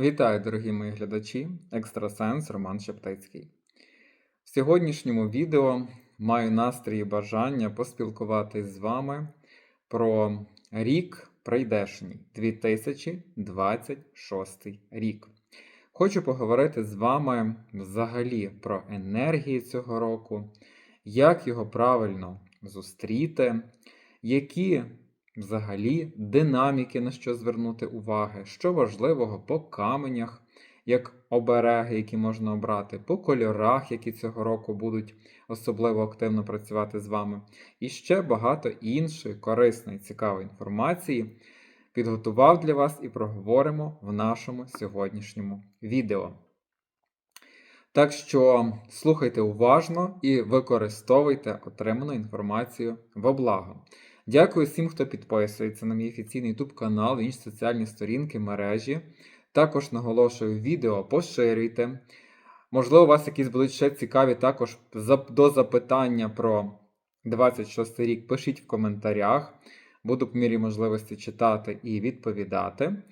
Вітаю, дорогі мої глядачі, екстрасенс Роман Шептицький. В сьогоднішньому відео маю настрій і бажання поспілкуватись з вами про рік прийдешній 2026 рік. Хочу поговорити з вами взагалі про енергії цього року, як його правильно зустріти, які взагалі динаміки, на що звернути уваги, що важливого по каменях, як обереги, які можна обрати, по кольорах, які цього року будуть особливо активно працювати з вами, і ще багато іншої корисної, цікавої інформації підготував для вас і проговоримо в нашому сьогоднішньому відео. Так що слухайте уважно і використовуйте отриману інформацію во благо. Дякую всім, хто підписується на мій офіційний YouTube канал, інші соціальні сторінки, мережі. Також наголошую відео, поширюйте. Можливо, у вас якісь будуть ще цікаві також до запитання про 26 рік. Пишіть в коментарях. Буду по мірі можливості читати і відповідати.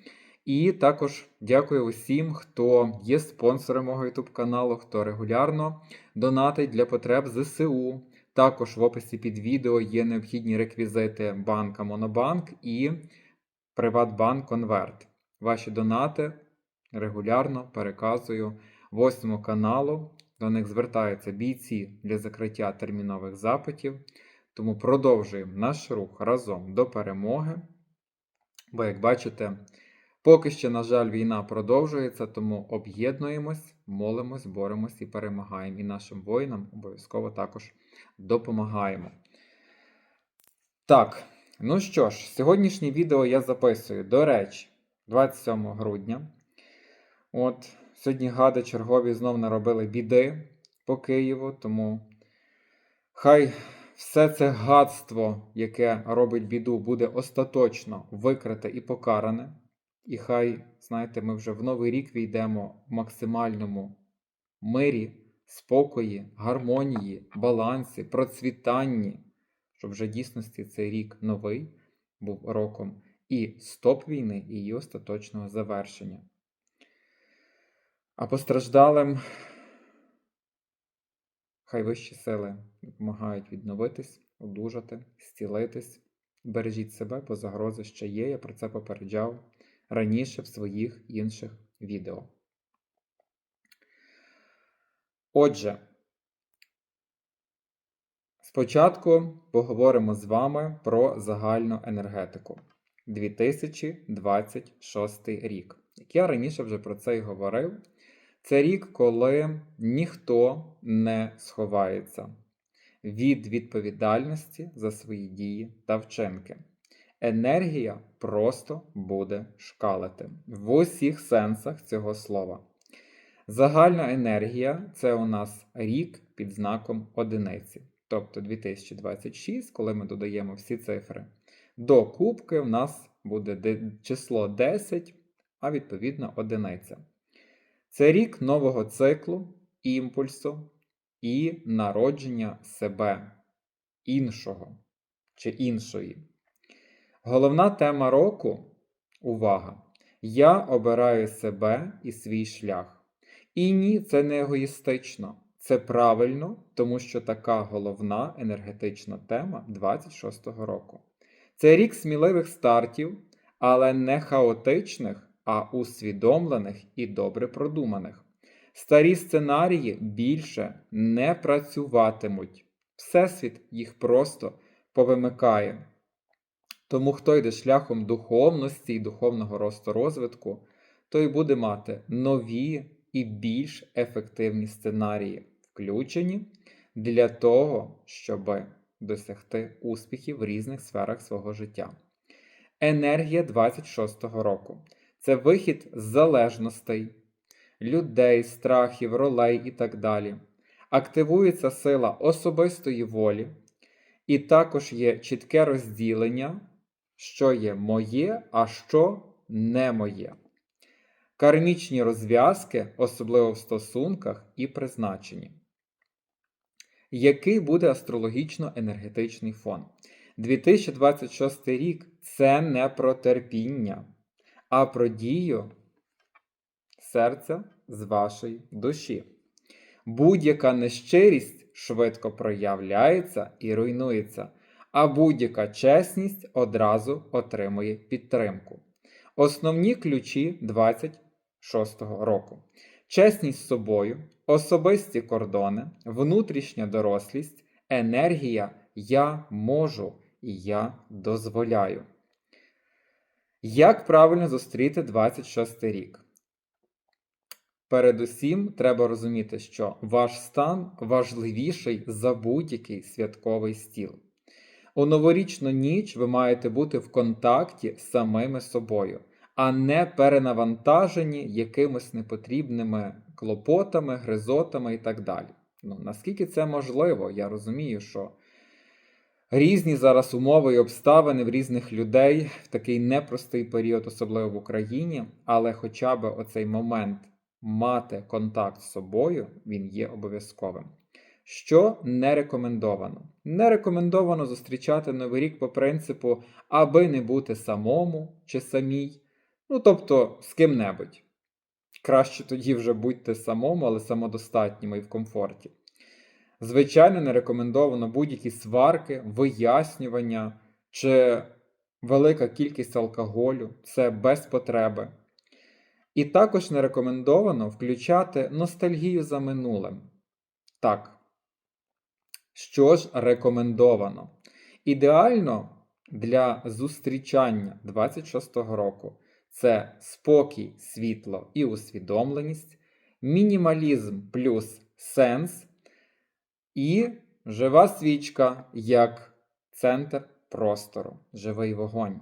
І також дякую усім, хто є спонсором мого YouTube каналу, хто регулярно донатить для потреб ЗСУ. Також в описі під відео є необхідні реквізити банка Монобанк і Приватбанк Конверт. Ваші донати регулярно переказую восьмому каналу. До них звертаються бійці для закриття термінових запитів. Тому продовжуємо наш рух разом до перемоги. Бо, як бачите, поки що, на жаль, війна продовжується, тому об'єднуємось, молимось, боремось і перемагаємо. І нашим воїнам обов'язково також допомагаємо. Так, ну що ж, сьогоднішнє відео я записую, до речі, 27 грудня. От, сьогодні гади чергові знов наробили біди по Києву, тому хай все це гадство, яке робить біду, буде остаточно викрите і покаране. І хай, знаєте, ми вже в новий рік війдемо в максимальному мирі спокої, гармонії, балансі, процвітанні, щоб вже дійсності цей рік новий був роком і стоп війни, і її остаточного завершення. А постраждалим хай вищі сили допомагають відновитись, одужати, зцілитись. Бережіть себе, бо загрози ще є. Я про це попереджав раніше в своїх інших відео. Отже, спочатку поговоримо з вами про загальну енергетику 2026 рік. Як я раніше вже про це й говорив, це рік, коли ніхто не сховається від відповідальності за свої дії та вчинки. Енергія просто буде шкалити в усіх сенсах цього слова. Загальна енергія це у нас рік під знаком одиниці. Тобто 2026, коли ми додаємо всі цифри. До кубки в нас буде число 10, а відповідно одиниця. Це рік нового циклу, імпульсу і народження себе, іншого чи іншої. Головна тема року увага! Я обираю себе і свій шлях. І ні, це не егоїстично. Це правильно, тому що така головна енергетична тема 26-го року. Це рік сміливих стартів, але не хаотичних, а усвідомлених і добре продуманих. Старі сценарії більше не працюватимуть. Всесвіт їх просто повимикає. Тому хто йде шляхом духовності і духовного росту розвитку, той буде мати нові і більш ефективні сценарії включені для того, щоб досягти успіхів в різних сферах свого життя. Енергія 26-го року це вихід з залежностей, людей, страхів, ролей і так далі. Активується сила особистої волі, і також є чітке розділення, що є моє, а що не моє кармічні розв'язки, особливо в стосунках і призначенні. Який буде астрологічно-енергетичний фон? 2026 рік це не про терпіння, а про дію серця, з вашої душі. Будь-яка нещирість швидко проявляється і руйнується, а будь-яка чесність одразу отримує підтримку. Основні ключі 26-го року: чесність з собою, особисті кордони, внутрішня дорослість, енергія Я можу і я дозволяю. Як правильно зустріти 26 рік? Передусім, треба розуміти, що ваш стан важливіший за будь-який святковий стіл. У новорічну ніч ви маєте бути в контакті з самими собою, а не перенавантажені якимись непотрібними клопотами, гризотами і так далі. Ну, наскільки це можливо, я розумію, що різні зараз умови і обставини в різних людей в такий непростий період, особливо в Україні, але хоча б оцей момент мати контакт з собою, він є обов'язковим. Що не рекомендовано? Не рекомендовано зустрічати Новий рік по принципу, аби не бути самому чи самій, ну тобто з ким-небудь. Краще тоді вже будьте самому, але самодостатніми і в комфорті. Звичайно, не рекомендовано будь-які сварки, вияснювання чи велика кількість алкоголю, це без потреби. І також не рекомендовано включати ностальгію за минулим. Так. Що ж рекомендовано? Ідеально для зустрічання 26-го року це спокій, світло і усвідомленість, мінімалізм плюс сенс і жива свічка як центр простору, живий вогонь.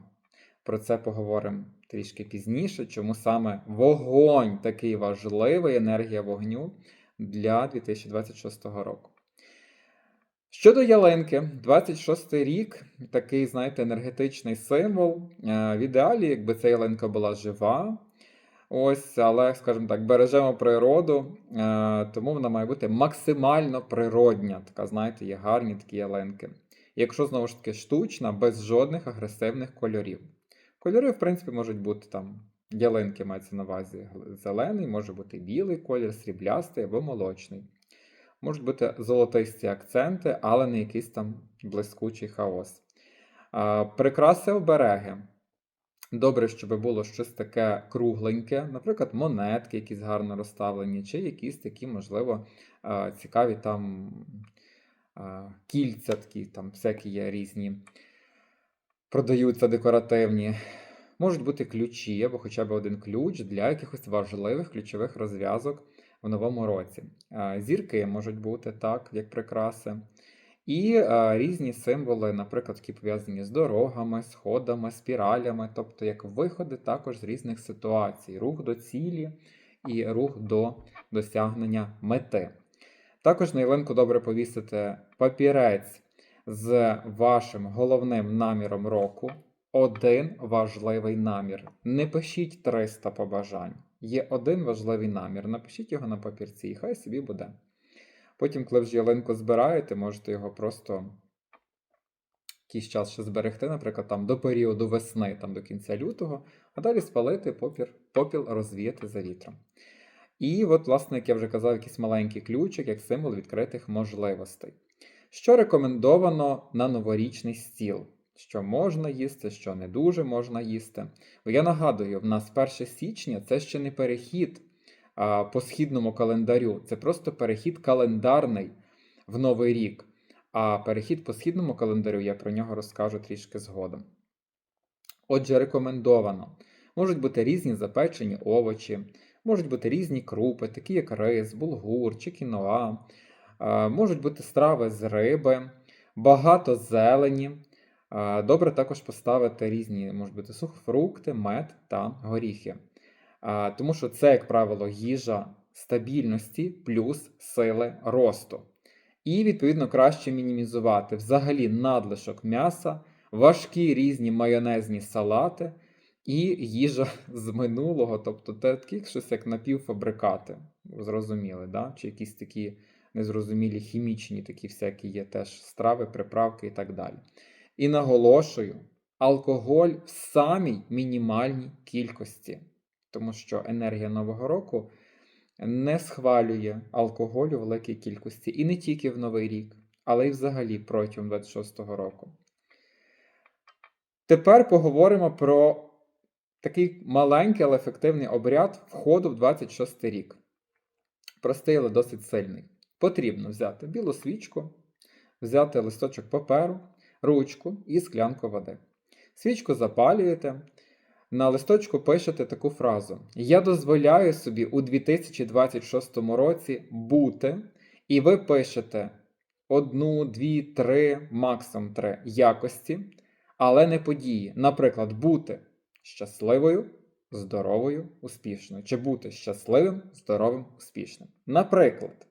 Про це поговоримо трішки пізніше, чому саме вогонь такий важливий, енергія вогню для 2026 року. Щодо ялинки, 26 й рік такий, знаєте, енергетичний символ. Е, в ідеалі, якби ця ялинка була жива. Ось, але, скажімо так, бережемо природу, е, тому вона має бути максимально природня. Така, знаєте, є гарні такі ялинки. Якщо знову ж таки штучна, без жодних агресивних кольорів. Кольори, в принципі, можуть бути там. Ялинки мається на увазі зелений, може бути білий колір, сріблястий або молочний. Можуть бути золотисті акценти, але не якийсь там блискучий хаос. Прикраси обереги. Добре, щоб було щось таке кругленьке, наприклад, монетки, якісь гарно розставлені, чи якісь такі, можливо, цікаві там кільця, такі там всякі є різні, продаються декоративні. Можуть бути ключі або хоча б один ключ для якихось важливих ключових розв'язок в новому році. Зірки можуть бути так, як прикраси. І різні символи, наприклад, які пов'язані з дорогами, сходами, спіралями, тобто як виходи також з різних ситуацій, рух до цілі і рух до досягнення мети. Також на ялинку добре повісити папірець з вашим головним наміром року. Один важливий намір. Не пишіть 300 побажань. Є один важливий намір. Напишіть його на папірці, і хай собі буде. Потім, коли вже ялинку збираєте, можете його просто якийсь час ще зберегти, наприклад, там до періоду весни, там до кінця лютого, а далі спалити попір, попіл розвіяти за вітром. І от, власне, як я вже казав, якийсь маленький ключик, як символ відкритих можливостей. Що рекомендовано на новорічний стіл? Що можна їсти, що не дуже можна їсти. Бо я нагадую, в нас 1 січня це ще не перехід а, по східному календарю, це просто перехід календарний в Новий рік. А перехід по східному календарю я про нього розкажу трішки згодом. Отже, рекомендовано. Можуть бути різні запечені овочі, можуть бути різні крупи, такі як рис, булгур чи кіноа, можуть бути страви з риби, багато зелені. Добре також поставити різні, можуть бути сухофрукти, мед та горіхи. Тому що це, як правило, їжа стабільності плюс сили росту. І, відповідно, краще мінімізувати взагалі надлишок м'яса, важкі різні майонезні салати і їжа з минулого, тобто такі щось як напівфабрикати. Зрозуміли, да? чи якісь такі незрозумілі хімічні такі всякі є теж страви, приправки і так далі. І наголошую, алкоголь в самій мінімальній кількості. тому що енергія Нового року не схвалює алкоголю в великій кількості. І не тільки в Новий рік, але й взагалі протягом 26-го року. Тепер поговоримо про такий маленький, але ефективний обряд входу в 26 рік. Простий, але досить сильний. Потрібно взяти білу свічку, взяти листочок паперу, ручку і склянку води. Свічку запалюєте. На листочку пишете таку фразу: Я дозволяю собі у 2026 році бути, і ви пишете одну, дві, три, максимум три якості, але не події. Наприклад, бути щасливою, здоровою, успішною, чи бути щасливим, здоровим, успішним. Наприклад.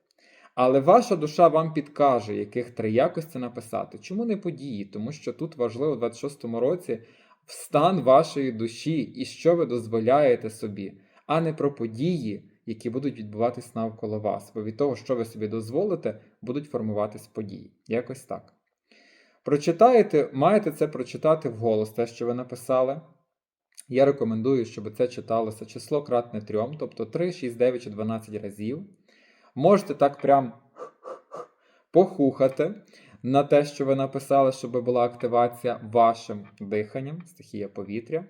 Але ваша душа вам підкаже, яких три якості написати. Чому не події? Тому що тут важливо у 26-му році стан вашої душі і що ви дозволяєте собі, а не про події, які будуть відбуватись навколо вас. Бо від того, що ви собі дозволите, будуть формуватись події. Якось так. Прочитаєте, маєте це прочитати вголос, те, що ви написали. Я рекомендую, щоб це читалося число кратне 3, тобто 3, 6, 9 чи 12 разів. Можете так прям похухати на те, що ви написали, щоб була активація вашим диханням, стихія повітря.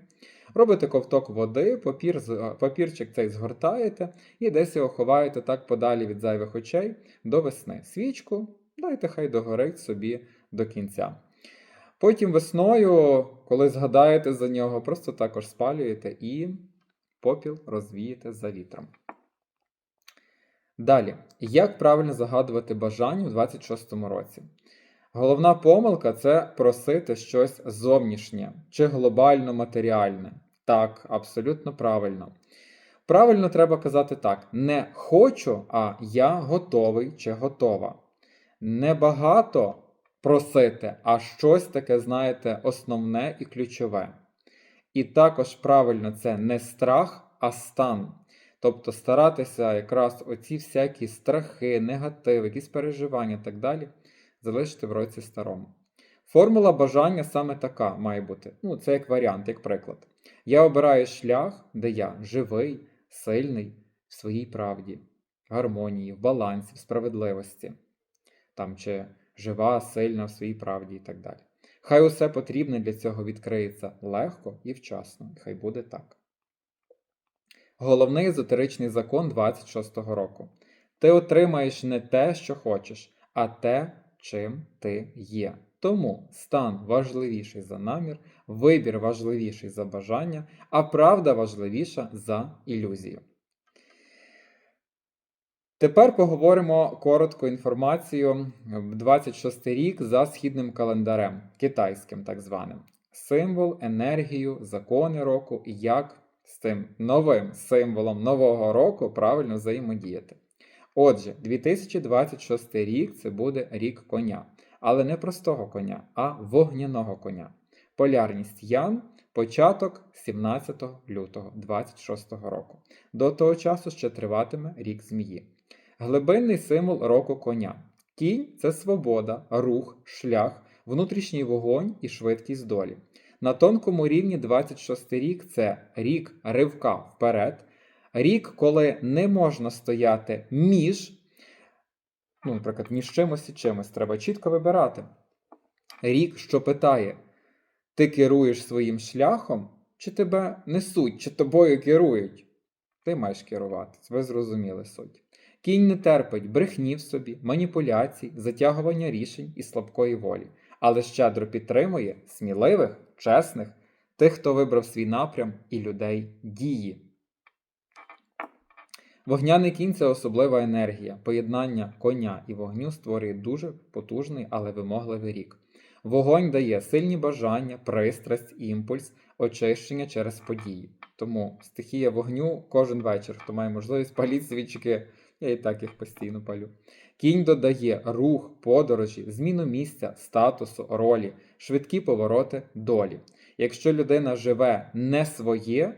Робите ковток води, папір, папірчик цей згортаєте і десь його ховаєте так подалі від зайвих очей до весни. Свічку дайте хай догорить собі до кінця. Потім весною, коли згадаєте за нього, просто також спалюєте і попіл розвієте за вітром. Далі, як правильно загадувати бажання у 26-му році? Головна помилка це просити щось зовнішнє чи глобально матеріальне. Так, абсолютно правильно. Правильно треба казати так: не хочу, а я готовий чи готова. Не багато просити, а щось таке, знаєте, основне і ключове. І також правильно це не страх, а стан. Тобто старатися якраз оці всякі страхи, негатив, якісь переживання і так далі залишити в році старому. Формула бажання саме така має бути. Ну, це як варіант, як приклад. Я обираю шлях, де я живий, сильний в своїй правді, гармонії, в балансі, в справедливості. Там, чи жива, сильна в своїй правді і так далі. Хай усе потрібне для цього відкриється легко і вчасно. і Хай буде так. Головний езотеричний закон 26-го року. Ти отримаєш не те, що хочеш, а те, чим ти є. Тому стан важливіший за намір, вибір важливіший за бажання, а правда важливіша за ілюзію. Тепер поговоримо коротко інформацію. 26 рік за східним календарем, китайським так званим. Символ, енергію, закони року і як цим новим символом нового року правильно взаємодіяти. Отже, 2026 рік це буде рік коня, але не простого коня, а вогняного коня. Полярність Ян, початок 17 лютого 26 року. До того часу ще триватиме рік змії. Глибинний символ року коня. Кінь це свобода, рух, шлях, внутрішній вогонь і швидкість долі. На тонкому рівні 26 рік це рік ривка вперед, рік, коли не можна стояти між, ну, наприклад, між чимось і чимось. Треба чітко вибирати. Рік, що питає, ти керуєш своїм шляхом, чи тебе несуть, чи тобою керують? Ти маєш керувати. Ви зрозуміли суть. Кінь не терпить брехні в собі, маніпуляцій, затягування рішень і слабкої волі, але щедро підтримує сміливих, чесних, тих, хто вибрав свій напрям і людей дії. Вогняний кінь це особлива енергія. Поєднання коня і вогню створює дуже потужний, але вимогливий рік. Вогонь дає сильні бажання, пристрасть, імпульс, очищення через події. Тому стихія вогню кожен вечір, хто має можливість паліть свічки, я і так їх постійно палю. Кінь додає рух, подорожі, зміну місця, статусу, ролі, швидкі повороти долі. Якщо людина живе не своє,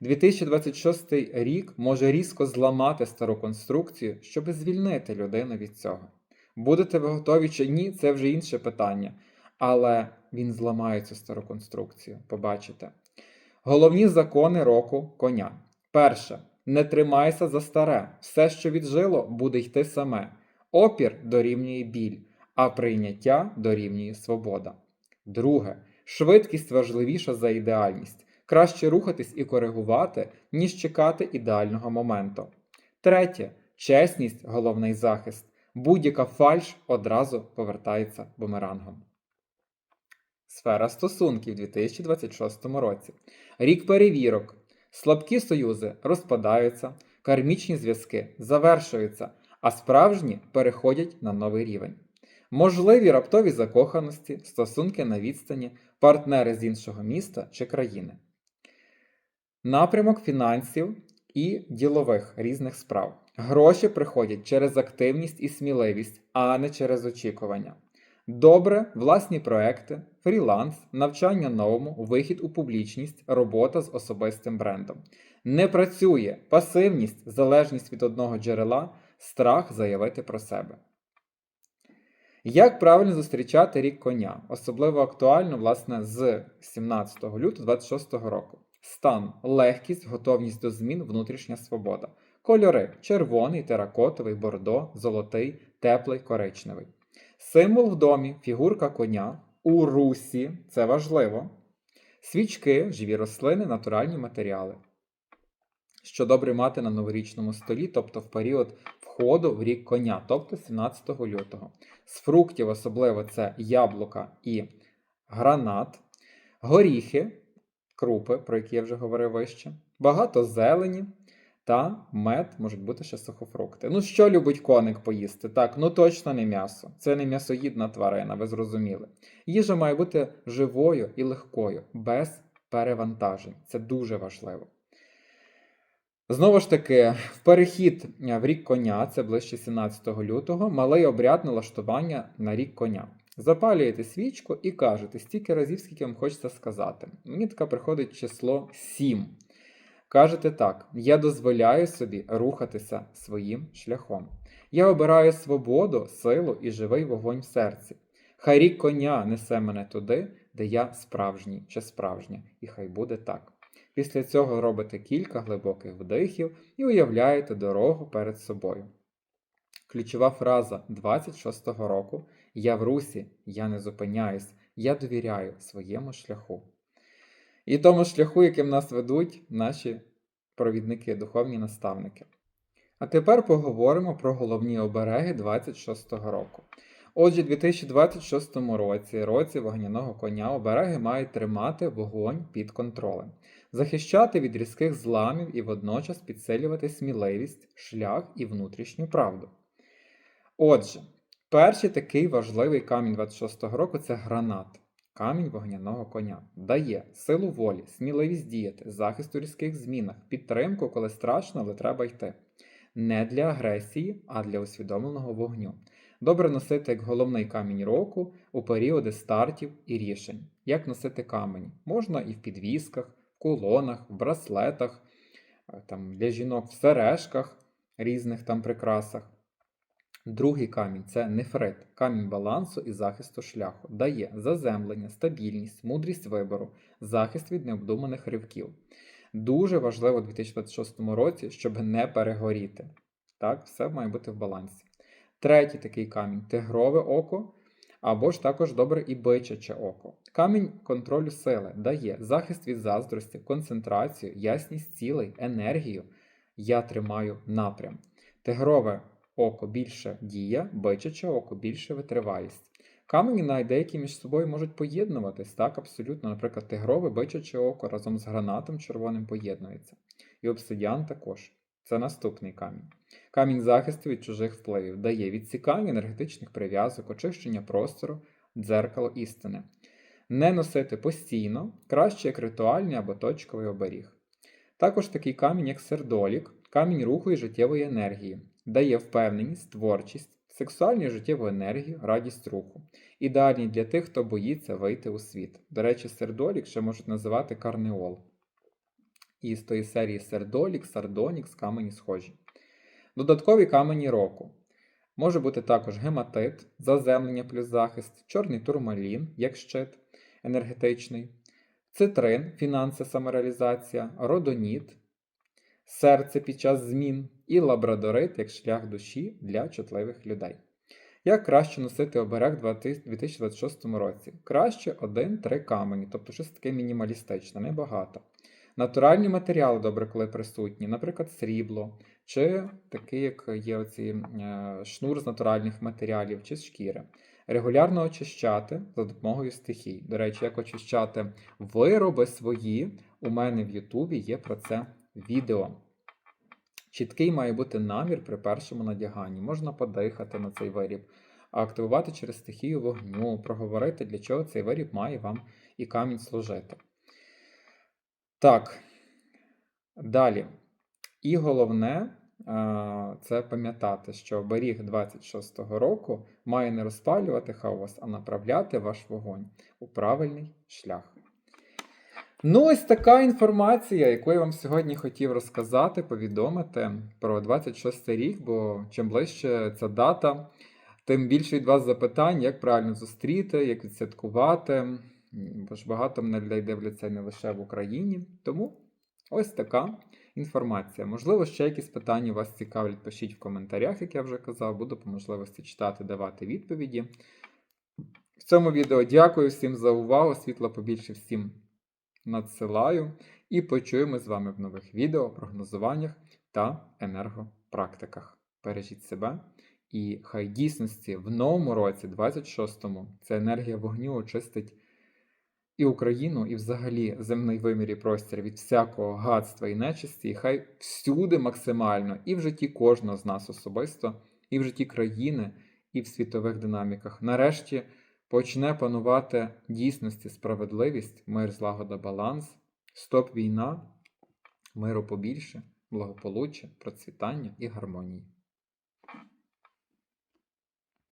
2026 рік може різко зламати стару конструкцію, щоб звільнити людину від цього. Будете ви готові чи ні, це вже інше питання. Але він зламає цю стару конструкцію, побачите. Головні закони року коня. Перше. Не тримайся за старе. Все, що віджило, буде йти саме. Опір дорівнює біль, а прийняття дорівнює свобода. Друге. Швидкість важливіша за ідеальність. Краще рухатись і коригувати, ніж чекати ідеального моменту. Третє. Чесність головний захист. Будь-яка фальш одразу повертається бумерангом. Сфера стосунків у 2026 році. Рік перевірок. Слабкі союзи розпадаються, кармічні зв'язки завершуються, а справжні переходять на новий рівень. Можливі раптові закоханості, стосунки на відстані, партнери з іншого міста чи країни. Напрямок фінансів і ділових різних справ. Гроші приходять через активність і сміливість, а не через очікування. Добре, власні проекти, фріланс, навчання новому, вихід у публічність, робота з особистим брендом. Не працює пасивність, залежність від одного джерела, страх заявити про себе. Як правильно зустрічати рік коня? Особливо актуально, власне, з 17 лютого 26 року. Стан, легкість, готовність до змін, внутрішня свобода. Кольори червоний, теракотовий, бордо, золотий, теплий, коричневий. Символ в домі, фігурка коня. У русі це важливо. Свічки, живі рослини, натуральні матеріали. Що добре мати на новорічному столі, тобто в період входу в рік коня, тобто 17 лютого. З фруктів особливо це яблука і гранат, горіхи, крупи, про які я вже говорив вище, багато зелені та мед можуть бути ще сухофрукти. Ну, що любить коник поїсти? Так, ну точно не м'ясо. Це не м'ясоїдна тварина, ви зрозуміли. Їжа має бути живою і легкою, без перевантажень. Це дуже важливо. Знову ж таки, в перехід в рік коня, це ближче 17 лютого, малий обряд налаштування на рік коня. Запалюєте свічку і кажете стільки разів, скільки вам хочеться сказати. Мені таке приходить число 7. Кажете так: я дозволяю собі рухатися своїм шляхом. Я обираю свободу, силу і живий вогонь в серці. Хай рік коня несе мене туди, де я справжній чи справжня, і хай буде так. Після цього робите кілька глибоких вдихів і уявляєте дорогу перед собою. Ключова фраза 26-го року Я в русі, я не зупиняюсь, я довіряю своєму шляху. І тому шляху, яким нас ведуть наші провідники, духовні наставники. А тепер поговоримо про головні обереги 26-го року. Отже, у 2026 році, році вогняного коня, обереги мають тримати вогонь під контролем, захищати від різких зламів і водночас підсилювати сміливість, шлях і внутрішню правду. Отже, перший такий важливий камінь 26-го року це гранат. Камінь вогняного коня дає силу волі, сміливість діяти, захист у різких змінах, підтримку, коли страшно, але треба йти. Не для агресії, а для усвідомленого вогню. Добре носити як головний камінь року у періоди стартів і рішень. Як носити камені? Можна і в підвісках, в кулонах, в браслетах, е, там, для жінок в сережках, різних там прикрасах. Другий камінь це нефрит, камінь балансу і захисту шляху. Дає заземлення, стабільність, мудрість вибору, захист від необдуманих ривків. Дуже важливо у 2026 році, щоб не перегоріти. Так, все має бути в балансі. Третій такий камінь тигрове око, або ж також добре і бичаче око. Камінь контролю сили дає захист від заздрості, концентрацію, ясність цілей, енергію. Я тримаю напрям. Тигрове око більше дія, бичаче око більше витривалість. Камені навіть деякі між собою можуть поєднуватись, так, абсолютно. Наприклад, тигрове бичаче око разом з гранатом червоним поєднується. І обсидіан також. Це наступний камінь. Камінь захисту від чужих впливів дає відсікання енергетичних прив'язок, очищення простору, дзеркало істини. Не носити постійно, краще як ритуальний або точковий оберіг. Також такий камінь, як сердолік, камінь руху і життєвої енергії, дає впевненість, творчість, сексуальну і життєву енергію, радість руху. Ідеальний для тих, хто боїться вийти у світ. До речі, сердолік ще можуть називати карнеол. І з тої серії сердолік, сардонікс, камені схожі. Додаткові камені року. Може бути також гематит, заземлення плюс захист, чорний турмалін, як щит енергетичний, цитрин, фінанси, самореалізація, родоніт, серце під час змін, і лабрадорит як шлях душі для чутливих людей. Як краще носити оберег в 2026 році? Краще один-три камені, тобто щось таке мінімалістичне, небагато. Натуральні матеріали добре, коли присутні, наприклад, срібло, чи такий, як є оці е, шнур з натуральних матеріалів, чи шкіри. Регулярно очищати за допомогою стихій. До речі, як очищати вироби свої, у мене в Ютубі є про це відео. Чіткий має бути намір при першому надяганні. Можна подихати на цей виріб, активувати через стихію вогню, проговорити, для чого цей виріб має вам і камінь служити. Так. Далі. І головне це пам'ятати, що оберіг 26-го року має не розпалювати хаос, а направляти ваш вогонь у правильний шлях. Ну, ось така інформація, яку я вам сьогодні хотів розказати, повідомити про 26 рік, бо чим ближче ця дата, тим більше від вас запитань, як правильно зустріти, як відсвяткувати. Бо ж багато мене людей дивляться не лише в Україні. Тому ось така інформація. Можливо, ще якісь питання вас цікавлять, пишіть в коментарях, як я вже казав, буду по можливості читати, давати відповіді. В цьому відео дякую всім за увагу. Світла побільше всім надсилаю. І почуємо з вами в нових відео, прогнозуваннях та енергопрактиках. Бережіть себе. І хай дійсності в новому році, 26-му, ця енергія вогню очистить і Україну, і взагалі земний вимір і простір від всякого гадства і нечисті, і хай всюди максимально, і в житті кожного з нас особисто, і в житті країни, і в світових динаміках. Нарешті почне панувати дійсності справедливість, мир, злагода, баланс, стоп війна, миру побільше, благополуччя, процвітання і гармонії.